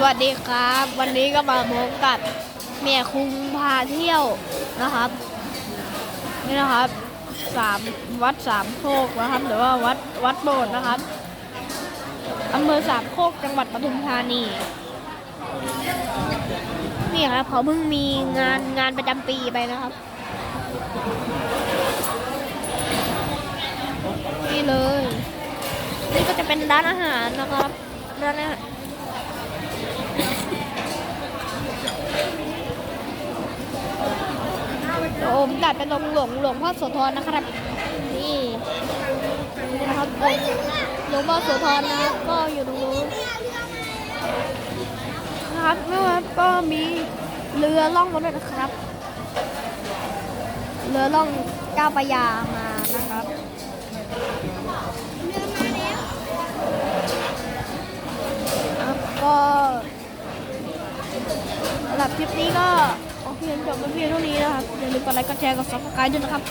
สวัสดีครับ วันนี้ก็มาพบกับเมียคุงพาเที่ยวนะครับ นี่นะครับสามวัดสามโคกนะครับ หรือว่าวัดวัดโบสถ์นะครับอำเภอสามโคกจังหวัดปทุมธานีนี่ครับเขาเพิ่งมีงานงานประจำปีไปนะครับนี่เลย นี่ก็จะเป็นร้านอาหารนะครับร้านอาหาร โอมตัดเป็นหลวงหลวงหลวงพ่อโสธรนะครับ นี่นะครับหลวงพ่อโสธรนะก็อยู่ตรงนู้นนะครับนะครับก็มีเรือล่องมาด้วยนะครับ เรือล่องเก้าพระยามานะครับครับก็สำหรับคลิปนี้ก็ โอเคจบเพียงเท่านี้นะครับอย่าลืมกดไลค์กดแชร์กดซับสไครต์ด้วยนะครับ